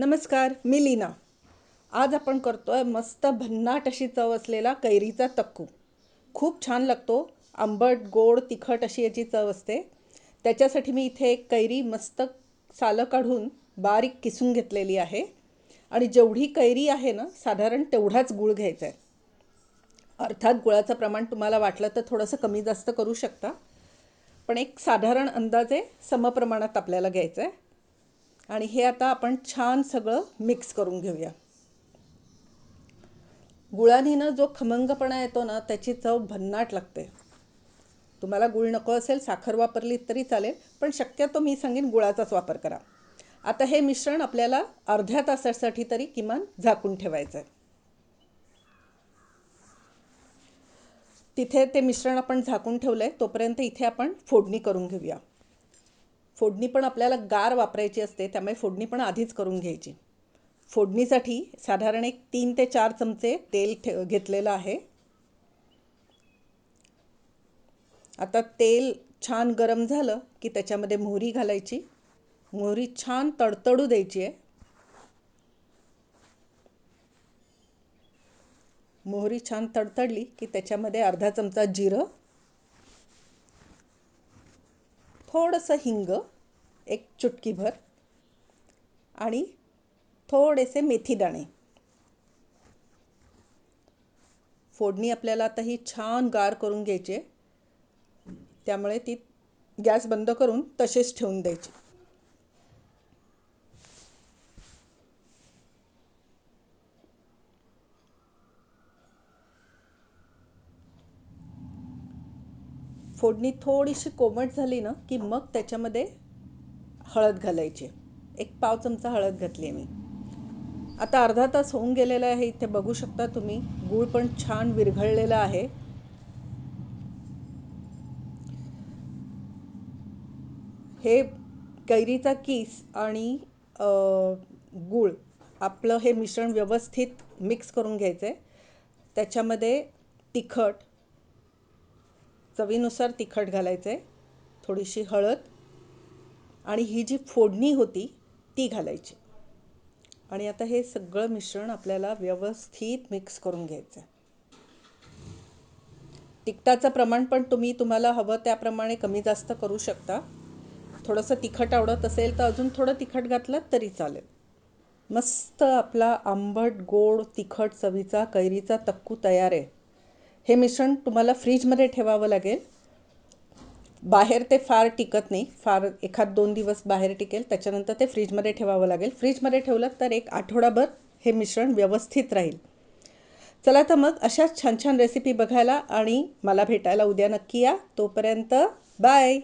नमस्कार मी लीना. आज आपण करतो आहे मस्त भन्नाट अशी चव असलेला कैरीचा तक्कू. खूप छान लागतो. आंबट गोड तिखट अशी याची चव असते. त्याच्यासाठी मी इथे एक कैरी मस्त सालं काढून बारीक किसून घेतलेली आहे. आणि जेवढी कैरी आहे ना साधारण तेवढाच गूळ घ्यायचा आहे. अर्थात गुळाचं प्रमाण तुम्हाला वाटलं तर थोडंसं कमी जास्त करू शकता. पण एक साधारण अंदाजे समप्रमाणात आपल्याला घ्यायचं आहे. आणि हे आता आपण छान सगळं मिक्स करून घेऊया. गुळानीनं जो खमंगपणा येतो ना त्याची चव भन्नाट लागते. तुम्हाला गुळ नको असेल साखर वापरली तरी चालेल पण शक्यतो मी सांगेन गुळाचाच वापर करा. आता हे मिश्रण आपल्याला अर्ध्या तासासाठी तरी किमान झाकून ठेवायचं आहे तिथे ते मिश्रण आपण झाकून ठेवलं आहे तोपर्यंत इथे आपण फोडणी करून घेऊया. फोडणी पण आपल्याला गार वापरायची असते त्यामुळे फोडणी पण आधीच करून घ्यायची. फोडणीसाठी साधारण एक तीन ते चार चमचे तेल ठे घेतलेलं आहे. आता तेल छान गरम झालं की त्याच्यामध्ये मोहरी घालायची. मोहरी छान तडतडू द्यायची आहे. मोहरी छान तडतडली की त्याच्यामध्ये अर्धा चमचा जिरं थोडंसं हिंग एक चुटकीभर आणि थोडेसे मेथीदाणे फोडणी आपल्याला आता ही छान गार करून घ्यायची त्यामुळे ती गॅस बंद करून तसेच ठेवून द्यायची. फोडणी थोडीशी कोमट झाली ना की मग त्याच्यामध्ये हळद घालायची. एक पाव चमचा हळद घातली आहे मी. आता अर्धा तास होऊन गेलेला आहे. इथे बघू शकता तुम्ही गूळ पण छान विरघळलेला आहे. हे कैरीचा किस आणि गूळ आपलं हे मिश्रण व्यवस्थित मिक्स करून घ्यायचं. आहे त्याच्यामध्ये तिखट चवीनुसार तिखट घालायचं. आहे थोडीशी हळद आणि ही जी फोडणी होती ती घालायची. आणि आता हे सगळं मिश्रण आपल्याला व्यवस्थित मिक्स करून घ्यायचं आहे तिखटाचं प्रमाण पण तुम्ही तुम्हाला हवं त्याप्रमाणे कमी जास्त करू शकता. थोडंसं तिखट आवडत असेल तर अजून थोडं तिखट घातलं तरी चालेल. मस्त आपला आंबट गोड तिखट चवीचा कैरीचा तक्कू तयार आहे. हे मिश्रण तुम्हाला फ्रीजमध्ये ठेवावं लागेल. बाहेर ते फार टिकत नाही. फार एखाद दोन दिवस बाहेर टिकेल त्याच्यानंतर ते फ्रीजमध्ये ठेवावं लागेल. फ्रीजमध्ये ठेवलं तर एक आठवडाभर हे मिश्रण व्यवस्थित राहील. चला तर मग अशाच छान छान रेसिपी बघायला आणि मला भेटायला उद्या नक्की या. तोपर्यंत बाय